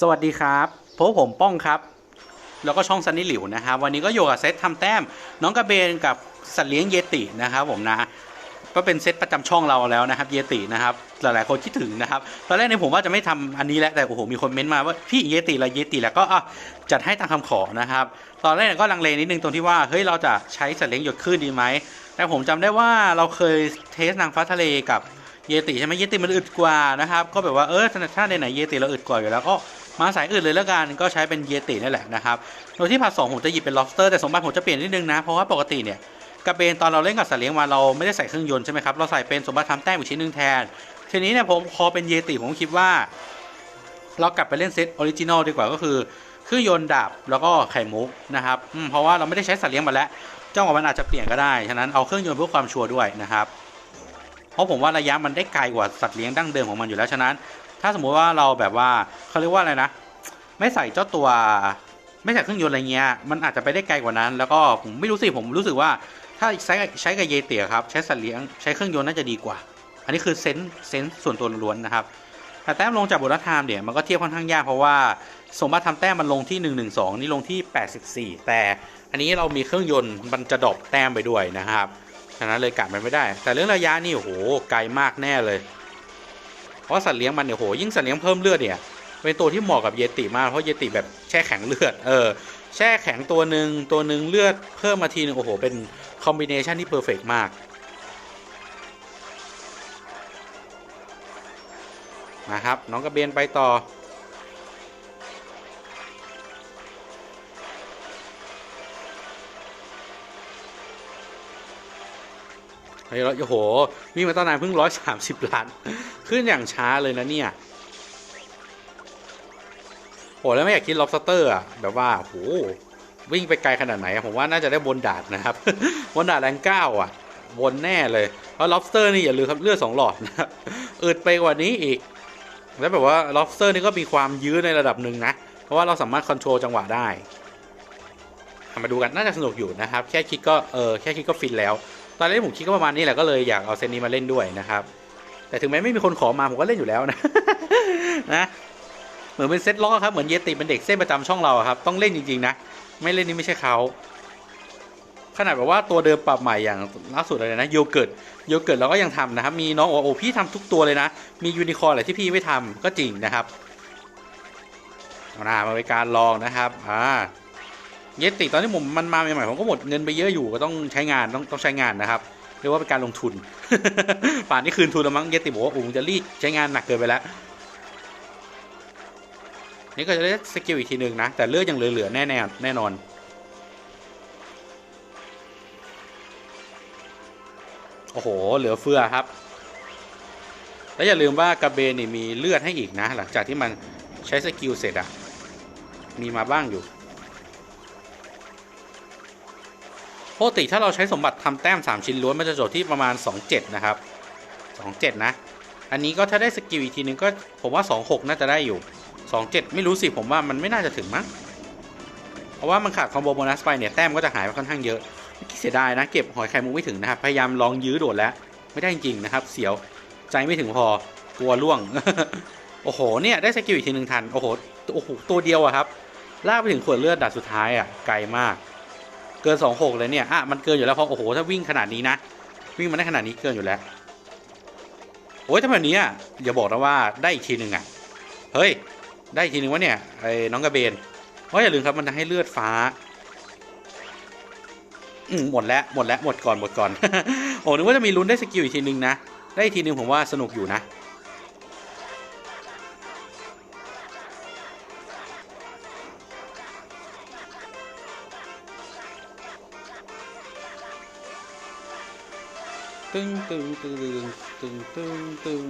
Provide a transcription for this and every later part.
สวัสดีครับพบผมป้องครับ แล้วก็ช่องซันนี่หลิวนะครับวันนี้ก็อยู่กับเซตทำแต้ม น้องกระเบนกับสัตว์เลี้ยงเยตินะครับผมนะก็เป็นเซตประจำช่องเราแล้วนะครับเยตินะครับหลายๆคนคิดถึงนะครับตอนแรกเนี่ยผมว่าจะไม่ทำอันนี้แล้วแต่โอ้โหมีคนเม้นต์มาว่าพี่เยติละเยติแล้วก็อะจัดให้ตามคำขอนะครับ ตอนแรกเนี่ยก็ลังเลนิดนึงตรงที่ว่าเฮ้ยเราจะใช้สัตว์เลี้ยงหยดคลื่นดีไหมแต่ผมจำได้ว่าเราเคยเทสนางฟ้าทะเลกับเยติใช่ไหมเยติมันอึดกว่านะครับ ก็แบบว่าเออถ้าในไหนเยติเราอึดกว่าอยู่แล้วก็ มาสายอื่นเลยแล้วกันก็ใช้เป็นเยตินี่แหละนะครับ โดยที่พาร์ทสองผมจะหยิบเป็น lobster แต่สมบัติผมจะเปลี่ยนนิดนึงนะ เพราะว่าปกติเนี่ยกระเบนตอนเราเล่นกับสัตว์เลี้ยงมาเราไม่ได้ใส่เครื่องยนต์ใช่ไหมครับเราใส่เป็นสมบัติทำแต้มอีกชิ้นหนึ่งแทน ทีนี้เนี่ยผมพอเป็นเยติผมคิดว่า เรากลับไปเล่นเซตออริจินอลดีกว่าก็คือเครื่องยนต์ดาบแล้วก็ไข่มุกนะครับเพราะว่าเราไม่ได้ใช้สัตว์เลี้ยงมาแล้วเจ้าของมันอาจจะเปลี่ยนก็ได้ ฉะนั้นเอาเครื่องยนต์เพื่อความชัวร์ด้วยนะครับ เพราะผมว่าระยะมันได้ไกลกว่าสัตว์เลี้ยงดั้งเดิมของมันอยู่แล้ว ฉะนั้น ถ้าสมมุติว่าเราแบบว่าเขาเรียกว่าอะไรนะ ไม่ใส่เจ้าตัว ไม่ใส่เครื่องยนต์อะไรเงี้ย มันอาจจะไปได้ไกลกว่านั้น แล้วก็ผมไม่รู้สิผมรู้สึกว่า ถ้าใช้ใช้กับเยเตียครับ ใช้สัตว์เลี้ยงใช้เครื่องยนต์น่าจะดีกว่า อันนี้คือเซนส์เซนส์ส่วนตัวล้วนนะครับแต่แต้มลงจากบทรัฐามเนี่ยมันก็เทียบค่อนข้างยากเพราะว่าสมบัติทำแต้มมันลงที่ 112 นี่ลงที่ 84 แต่อันนี้เรามีเครื่องยนต์มันจะดรอปแต้มไปด้วยนะครับฉะนั้นเลยกัดมันไม่ได้ แต่เรื่องระยะนี่โอ้โหไกลมากแน่เลย เพราะสัตว์เลี้ยงมันเนี่ยโหยิ่งสัตว์เลี้ยงเพิ่มเลือดเนี่ยเป็นตัวที่เหมาะกับเยติมากเพราะเยติแบบแช่แข็งเลือดเออแช่แข็งตัวหนึ่งตัวหนึ่งเลือดเพิ่มมาทีนึงโอ้โหเป็นคอมบิเนชันที่เพอร์เฟกมากนะครับน้องกระเบนไปต่อ เฮ้ยโอ้โหวิ่งมาตั้งนานเพิ่งร้อยสามสิบล้าน ขึ้นอย่างช้าเลยนะเนี่ยโอ้แล้วไม่อยากคิด lobster อะแบบว่าโหวิ่งไปไกลขนาดไหนผมว่าน่าจะได้บนดาดนะครับ บนดาดแรงเก้าอะบนแน่เลยเพราะ lobster นี่อย่าลืมครับเลือดสองหลอดนะอึดไปกว่านี้อีก แล้วแบบว่า lobster นี่ก็มีความยื้อในระดับหนึ่งนะ เพราะว่าเราสามารถคอนโทรลจังหวะได้มาดูกันน่าจะสนุกอยู่นะครับ แค่คิดก็เออแค่คิดก็ฟินแล้ว ตอนแรกผมคิดก็ประมาณนี้แหละก็เลยอยากเอาเซนนี้มาเล่นด้วยนะครับ แต่ถึงแม้ไม่มีคนขอมาผมก็เล่นอยู่แล้วนะนะเหมือนเป็นเซตล็อกครับเหมือนเยติเป็นเด็กเส้นประจำช่องเราครับ ต้องเล่นจริงๆนะไม่เล่นนี่ไม่ใช่เขาขนาดแบบว่าตัวเดิมปรับใหม่อย่างล่าสุดเลยนะโยเกิร์ตโยเกิร์ตเราก็ยังทำนะครับ มีน้องโอโอพี่ทำทุกตัวเลยนะ มียูนิคอร์นอะไรที่พี่ไม่ทำก็จริงนะครับเอาหน้ามาเป็นการลองนะครับอ่า เยติตอนที่ผมมันมาใหม่ๆผมก็หมดเงินไปเยอะอยู่ก็ต้องใช้งานต้องต้องใช้งานนะครับเรียกว่าเป็นการลงทุน ป่านนี้คืนทุนแล้วมั้งเยติบอกว่าโอ้โหจะรีดใช้งานหนักเกินไปแล้วนี่ก็จะได้สกิลอีกทีหนึ่งนะ แต่เลือดยังเหลือๆแน่แน่แน่นอนโอ้โห เหลือเฟือครับ แล้วอย่าลืมว่ากระเบนนี่มีเลือดให้อีกนะ หลังจากที่มันใช้สกิลเสร็จอะมีมาบ้างอยู่ ปกติถ้าเราใช้สมบัติทำแต้ม 3 ชิ้นล้วนมันจะจบที่ประมาณ 27 นะครับ 27 นะ อันนี้ก็ถ้าได้สกิลอีกทีนึงก็ผมว่า 26 น่าจะได้อยู่สองเจ็ดไม่รู้สิผมว่ามันไม่น่าจะถึงมั้ง เพราะว่ามันขาดคอมโบโบนัสไปเนี่ยแต้มก็จะหายไปค่อนข้างเยอะเสียดายนะเก็บหอยไข่มุกไม่ถึงนะครับ พยายามลองยื้อโดดแล้ว ไม่ได้จริงๆนะครับ เสียวใจไม่ถึงพอกลัวล่วง โอ้โหเนี่ยได้สกิลอีกทีหนึ่งทัน โอ้โหโอ้โหตัวเดียวอะครับลากไปถึงขวดเลือดดัดสุดท้ายอะไกลมาก เกินสองหกเลยเนี่ยอะมันเกินอยู่แล้วเพราะโอ้โหถ้าวิ่งขนาดนี้นะ วิ่งมาได้ขนาดนี้เกินอยู่แล้วโอ้ยถ้าแบบนี้อะอย่าบอกนะว่าได้อีกทีหนึ่งอะเฮ้ยได้อีกทีนึงว่าเนี่ยไอ้น้องกระเบนเพราะอย่าลืมครับมันจะให้เลือดฟ้าหมดแล้วหมดแล้วหมดก่อนหมดก่อนโอ้นึกว่าจะมีลุ้นได้สกิลอีกทีนึงนะได้อีกทีนึงผมว่าสนุกอยู่นะ ตึงตึงตึงตึงตึงตึง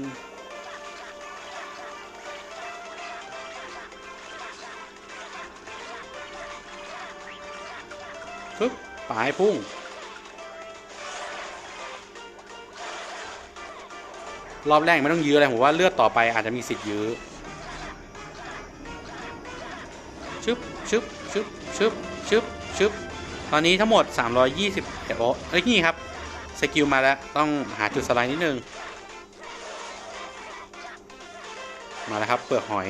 ปึ๊บปลายพุ่ง รอบแรกไม่ต้องยื้ออะไรผมว่าเลือดต่อไปอาจจะมีสิทธิ์ยื้อชึบชึบชึบชึบชึบชึบตอนนี้ทั้งหมด 320แต่โอ้เอ้ยนี่ครับ สกิลมาแล้ว ต้องหาจุดสไลด์นิดนึง มาแล้วครับเปลือกหอย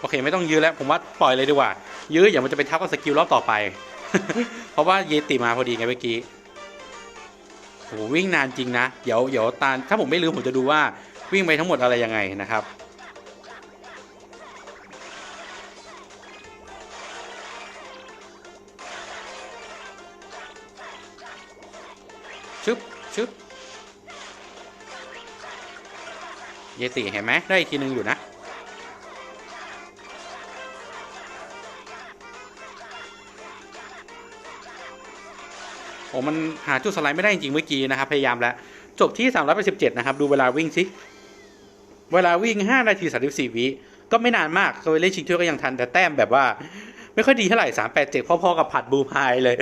โอเคไม่ต้องยื้อแล้ว ผมว่าปล่อยเลยดีกว่า ยื้ออย่างมันจะไปทับกับสกิลรอบต่อไป เพราะว่าเยติมาพอดีไงเมื่อกี้โหวิ่งนานจริงนะ เดี๋ยวเดี๋ยวตาถ้าผมไม่ลืมผมจะดูว่าวิ่งไปทั้งหมดอะไรยังไงนะครับ ชึบชึบเยติเห็นไหมได้อีกทีหนึงอยู่นะ โอ้มันหาจุดสไลด์ไม่ได้จริงเมื่อกี้นะครับ พยายามแล้ว จบที่ 387 นะครับ ดูเวลาวิ่งสิ เวลาวิ่ง 5 นาที 34 วิก็ไม่นานมากเคยเล่นชิงถ้วยก็ยังทันแต่แต้มแบบว่า ไม่ค่อยดีเท่าไหร่ 387 พอๆกับผัดบูพายเลย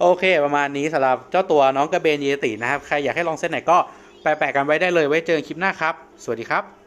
โอเค ประมาณนี้สำหรับเจ้าตัวน้องกระเบนเยตินะครับ ใครอยากให้ลองเส้นไหนก็แปะๆกันไว้ได้เลยไว้เจอกันคลิปหน้าครับ สวัสดีครับ